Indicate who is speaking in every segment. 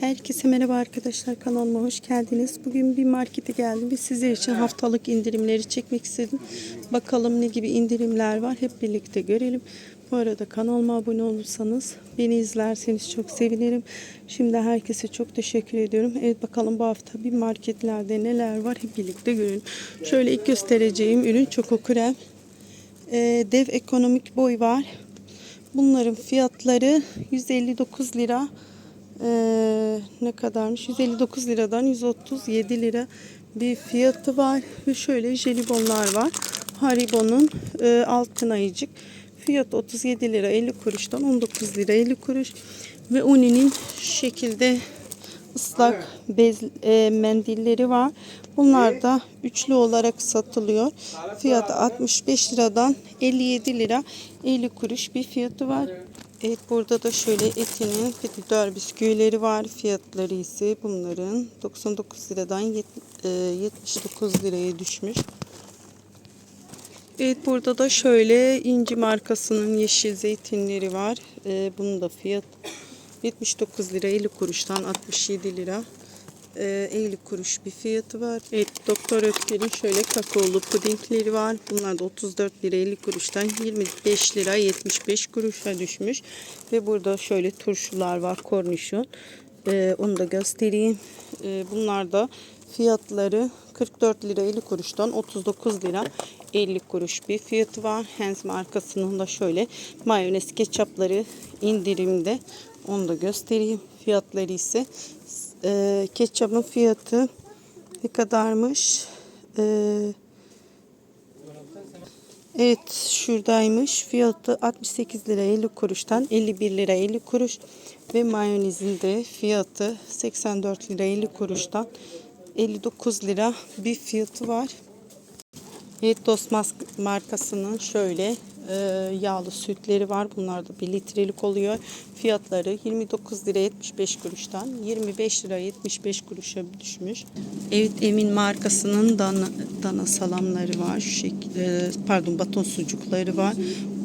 Speaker 1: Herkese merhaba arkadaşlar kanalıma hoş geldiniz. Bugün bir markete geldim ve sizler için haftalık indirimleri çekmek istedim. Bakalım ne gibi indirimler var hep birlikte görelim. Bu arada kanalıma abone olursanız beni izlerseniz çok sevinirim. Şimdi herkese çok teşekkür ediyorum. Evet bakalım bu hafta bir marketlerde neler var hep birlikte görelim. Şöyle ilk göstereceğim ürün Çoko Krem. Ee, dev ekonomik boy var. Bunların fiyatları 159 lira. Ee, ne kadarmış? 159 liradan 137 lira bir fiyatı var. Ve şöyle jelibonlar var. Haribo'nun e, altın ayıcık. Fiyat 37 lira 50 kuruştan 19 lira 50 kuruş. Ve Uni'nin şu şekilde ıslak bez e, mendilleri var. Bunlar da üçlü olarak satılıyor. Fiyatı 65 liradan 57 lira 50 kuruş bir fiyatı var. Evet burada da şöyle etinin petitör bisküvileri var. Fiyatları ise bunların 99 liradan yet- e, 79 liraya düşmüş. Evet burada da şöyle inci markasının yeşil zeytinleri var. E, bunun da fiyat 79 lira 50 kuruştan 67 lira 50 kuruş bir fiyatı var. Evet Doktor Ötker'in şöyle kakaolu pudingleri var. Bunlar da 34 lira 50 kuruştan 25 lira 75 kuruşa düşmüş. Ve burada şöyle turşular var kornişon. E, onu da göstereyim. E, bunlar da fiyatları 44 lira 50 kuruştan 39 lira 50 kuruş bir fiyatı var. Hens markasının da şöyle mayonez ketçapları indirimde. Onu da göstereyim. Fiyatları ise e, ketçapın fiyatı ne kadarmış? E, evet şuradaymış. Fiyatı 68 lira 50 kuruştan 51 lira 50 kuruş ve mayonezin de fiyatı 84 lira 50 kuruştan 59 lira bir fiyatı var. Evet Dostmas markasının şöyle e, yağlı sütleri var. Bunlar da 1 litrelik oluyor. Fiyatları 29 lira 75 kuruştan 25 lira 75 kuruşa düşmüş. Evet Emin markasının dana, dana salamları var. Şu şekilde pardon baton sucukları var.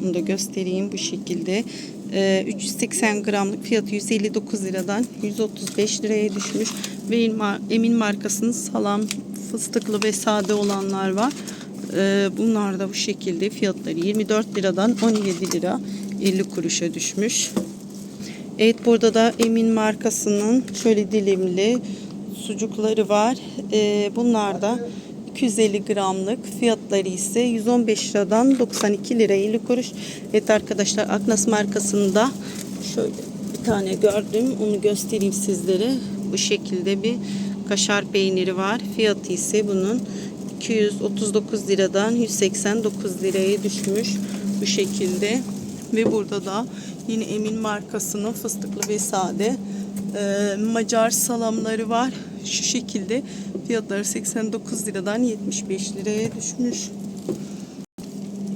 Speaker 1: Bunu da göstereyim bu şekilde. E, 380 gramlık fiyatı 159 liradan 135 liraya düşmüş. Ve Emin markasının salam fıstıklı ve sade olanlar var. Ee, bunlar da bu şekilde fiyatları 24 liradan 17 lira 50 kuruşa düşmüş. Evet burada da Emin markasının şöyle dilimli sucukları var. Ee, bunlar da 250 gramlık fiyatları ise 115 liradan 92 lira 50 kuruş. Evet arkadaşlar Aknas markasında şöyle bir tane gördüm. Onu göstereyim sizlere. Bu şekilde bir kaşar peyniri var. Fiyatı ise bunun 239 liradan 189 liraya düşmüş bu şekilde. Ve burada da yine Emin markasının fıstıklı ve sade e, Macar salamları var. Şu şekilde fiyatları 89 liradan 75 liraya düşmüş.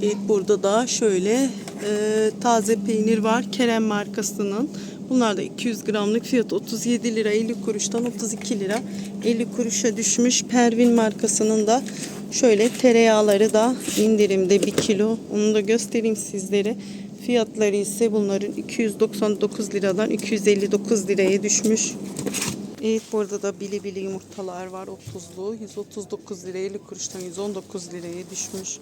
Speaker 1: Evet burada da şöyle e, taze peynir var. Kerem markasının Bunlar da 200 gramlık fiyat 37 lira 50 kuruştan 32 lira 50 kuruşa düşmüş. Pervin markasının da şöyle tereyağları da indirimde 1 kilo. Onu da göstereyim sizlere. Fiyatları ise bunların 299 liradan 259 liraya düşmüş. Evet burada da bili bili yumurtalar var 30'lu 139 lira 50 kuruştan 119 liraya düşmüş.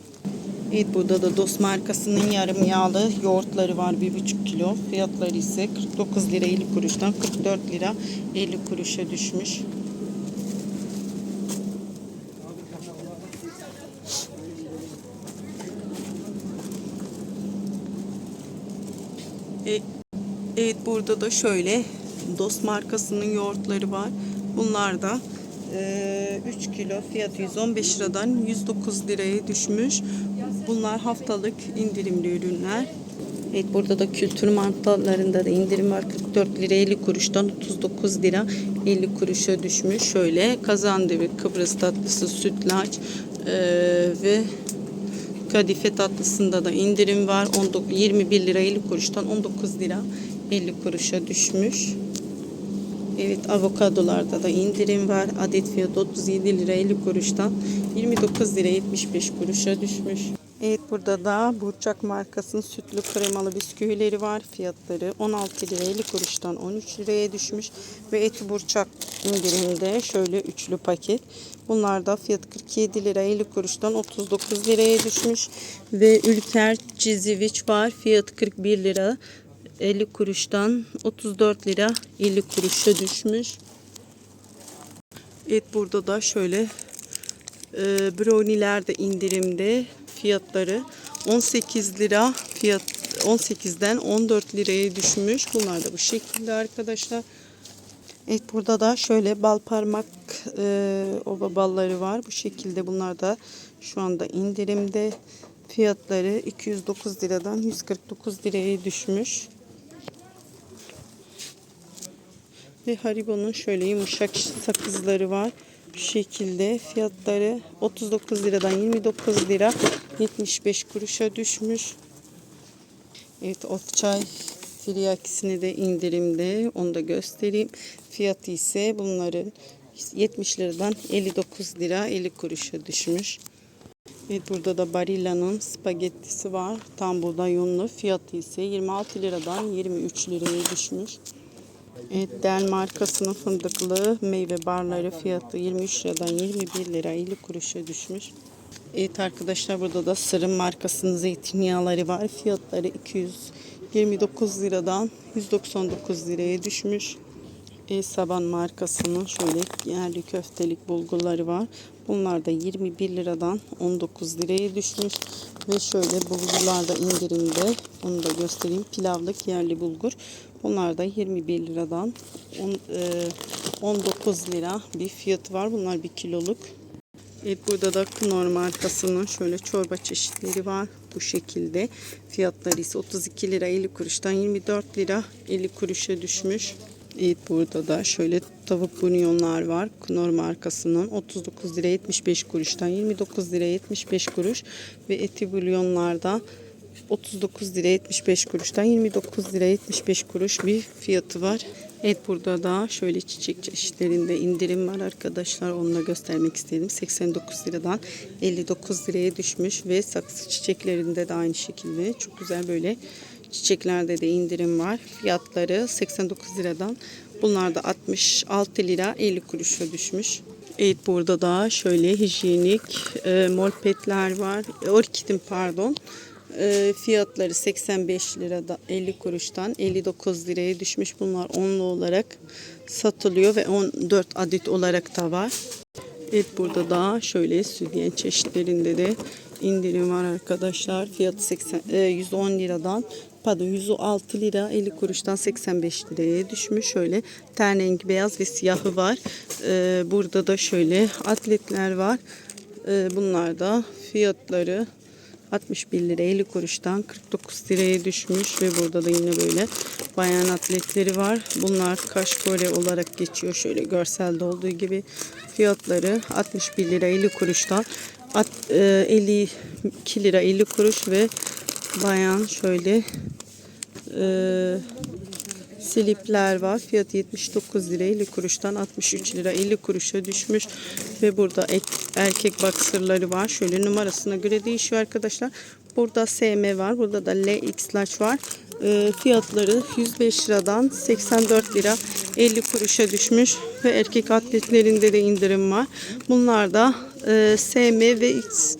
Speaker 1: Evet burada da Dost markasının yarım yağlı yoğurtları var 1,5 kilo. Fiyatları ise 49 lira 50 kuruştan 44 lira 50 kuruşa düşmüş. E, Evet burada da şöyle Dost markasının yoğurtları var. Bunlar da e, 3 kilo fiyatı 115 liradan 109 liraya düşmüş. Bunlar haftalık indirimli ürünler. Evet burada da kültür mantarlarında da indirim var. 44 lira 50 kuruştan 39 lira 50 kuruşa düşmüş. Şöyle kazandibi Kıbrıs tatlısı sütlaç e, ve kadife tatlısında da indirim var. 19, 21 lira 50 kuruştan 19 lira 50 kuruşa düşmüş. Evet avokadolarda da indirim var. Adet fiyatı 37 lira 50 kuruştan 29 lira 75 kuruşa düşmüş. Evet burada da Burçak markasının sütlü kremalı bisküvileri var. Fiyatları 16 lira 50 kuruştan 13 liraya düşmüş. Ve eti Burçak indirimde şöyle üçlü paket. Bunlar da fiyat 47 lira 50 kuruştan 39 liraya düşmüş. Ve Ülker Ciziviç var. Fiyat 41 lira 50 kuruştan 34 lira 50 kuruşa düşmüş. Evet burada da şöyle e, brownie'ler de indirimde fiyatları 18 lira fiyat 18'den 14 liraya düşmüş. Bunlar da bu şekilde arkadaşlar. Evet burada da şöyle bal parmak e, ova balları var. Bu şekilde bunlar da şu anda indirimde. Fiyatları 209 liradan 149 liraya düşmüş. Ve Haribo'nun şöyle yumuşak sakızları var. Bu şekilde fiyatları 39 liradan 29 lira 75 kuruşa düşmüş. Evet of çay tiryakisini de indirimde. Onu da göstereyim. Fiyatı ise bunların 70 liradan 59 lira 50 kuruşa düşmüş. Evet burada da Barilla'nın spagettisi var. Tam buğday yunlu. Fiyatı ise 26 liradan 23 liraya düşmüş. Evet, Del markasının fındıklı meyve barları fiyatı 23 liradan 21 lira 50 kuruşa düşmüş. Evet arkadaşlar burada da Sırım markasının zeytinyağları var. Fiyatları 229 liradan 199 liraya düşmüş. Saban markasının şöyle yerli köftelik bulgurları var. Bunlar da 21 liradan 19 liraya düşmüş. Ve şöyle bulgurlar da indirimde. Onu da göstereyim. Pilavlık yerli bulgur. Bunlar da 21 liradan on- e, 19 lira bir fiyatı var. Bunlar bir kiloluk. Evet burada da Knorr markasının şöyle çorba çeşitleri var. Bu şekilde. Fiyatları ise 32 lira 50 kuruştan 24 lira 50 kuruşa düşmüş. Evet burada da şöyle tavuk bunyonlar var. Knorr markasının 39 lira 75 kuruştan 29 lira 75 kuruş ve eti bulyonlarda 39 lira 75 kuruştan 29 lira 75 kuruş bir fiyatı var. Evet burada da şöyle çiçek çeşitlerinde indirim var arkadaşlar. Onu da göstermek istedim. 89 liradan 59 liraya düşmüş ve saksı çiçeklerinde de aynı şekilde çok güzel böyle çiçeklerde de indirim var. Fiyatları 89 liradan bunlar da 66 lira 50 kuruşa düşmüş. Evet burada da şöyle hijyenik e, mol petler var. Orkidin pardon. E, fiyatları 85 lirada 50 kuruştan 59 liraya düşmüş. Bunlar onlu olarak satılıyor ve 14 adet olarak da var. Evet burada da şöyle sütyen çeşitlerinde de indirim var arkadaşlar. Fiyatı 80, e, 110 liradan pardon 106 lira 50 kuruştan 85 liraya düşmüş. Şöyle ten rengi beyaz ve siyahı var. E, burada da şöyle atletler var. E, bunlar da fiyatları 61 lira 50 kuruştan 49 liraya düşmüş ve burada da yine böyle bayan atletleri var. Bunlar kaşkole olarak geçiyor. Şöyle görselde olduğu gibi fiyatları 61 lira 50 kuruştan at- e, 52 lira 50 kuruş ve bayan şöyle e, slipler var. Fiyatı 79 lira 50 kuruştan 63 lira 50 kuruşa düşmüş. Ve burada ek- erkek boxerları var. Şöyle numarasına göre değişiyor arkadaşlar. Burada SM var. Burada da LX large var. E, fiyatları 105 liradan 84 lira 50 kuruşa düşmüş. Ve erkek atletlerinde de indirim var. Bunlar da e, SM ve X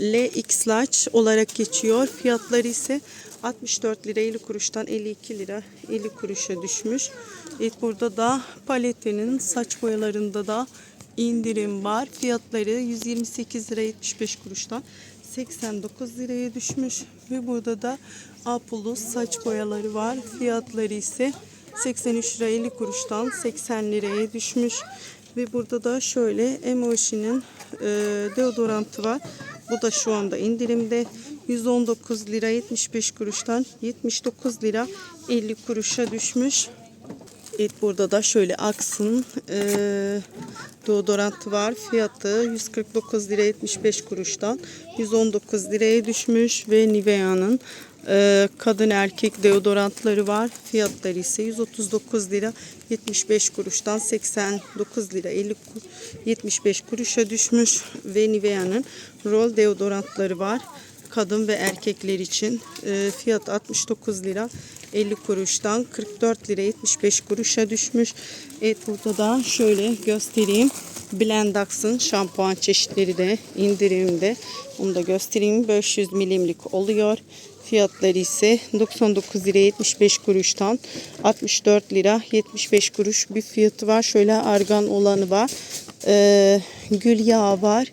Speaker 1: LX large olarak geçiyor. Fiyatları ise 64 lira 50 kuruştan 52 lira 50 kuruşa düşmüş. Evet burada da paletinin saç boyalarında da indirim var. Fiyatları 128 lira 75 kuruştan 89 liraya düşmüş. Ve burada da Apollo saç boyaları var. Fiyatları ise 83 lira 50 kuruştan 80 liraya düşmüş. Ve burada da şöyle Emoshi'nin e, deodorantı var. Bu da şu anda indirimde 119 lira 75 kuruştan 79 lira 50 kuruşa düşmüş. Evet burada da şöyle Aks'ın e, deodorantı var. Fiyatı 149 lira 75 kuruştan 119 liraya düşmüş ve Nivea'nın kadın erkek deodorantları var. Fiyatları ise 139 lira 75 kuruştan 89 lira 50 ku- 75 kuruşa düşmüş ve Nivea'nın rol deodorantları var. kadın ve erkekler için. E, fiyat 69 lira 50 kuruştan 44 lira 75 kuruşa düşmüş. Evet burada da şöyle göstereyim. Blendax'ın şampuan çeşitleri de indirimde. Onu da göstereyim. 500 milimlik oluyor. Fiyatları ise 99 lira 75 kuruştan 64 lira 75 kuruş bir fiyatı var. Şöyle argan olanı var. Ee, gül yağı var.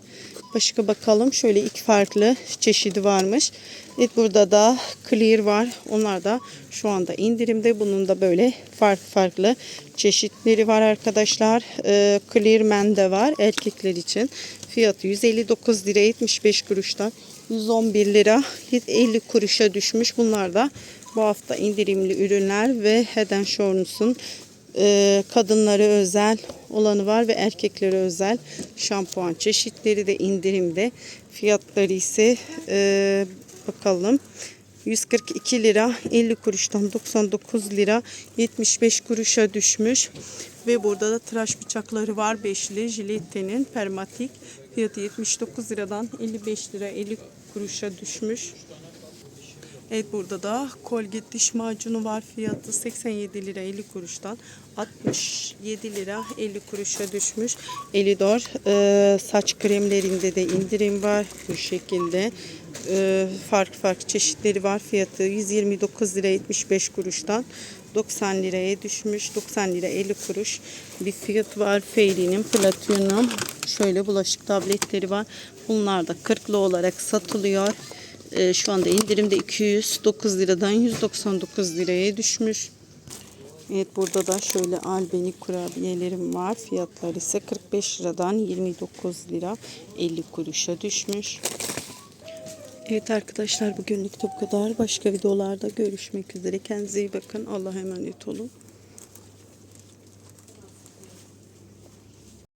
Speaker 1: Başka bakalım. Şöyle iki farklı çeşidi varmış. Evet burada da clear var. Onlar da şu anda indirimde. Bunun da böyle farklı farklı çeşitleri var arkadaşlar. Ee, clear men de var erkekler için. Fiyatı 159 lira 75 kuruştan 111 lira 50 kuruşa düşmüş. Bunlar da bu hafta indirimli ürünler ve Head and Shoulders'un e, kadınlara özel olanı var ve erkeklere özel şampuan çeşitleri de indirimde. Fiyatları ise e, bakalım 142 lira 50 kuruştan 99 lira 75 kuruşa düşmüş. Ve burada da tıraş bıçakları var. Beşli Jilette'nin permatik fiyatı 79 liradan 55 lira 50 kuruşa düşmüş. Evet burada da Colgate diş macunu var. Fiyatı 87 lira 50 kuruştan 67 lira 50 kuruşa düşmüş. Elidor e, saç kremlerinde de indirim var. Bu şekilde e, farklı farklı çeşitleri var. Fiyatı 129 lira 75 kuruştan 90 liraya düşmüş. 90 lira 50 kuruş bir fiyat var. Fairy'nin Platinum şöyle bulaşık tabletleri var. Bunlar da 40'lı olarak satılıyor. Ee, şu anda indirimde 209 liradan 199 liraya düşmüş. Evet burada da şöyle albeni kurabiyelerim var. Fiyatları ise 45 liradan 29 lira 50 kuruşa düşmüş. Evet arkadaşlar bugünlük bu kadar. Başka videolarda görüşmek üzere. Kendinize iyi bakın. Allah'a emanet olun.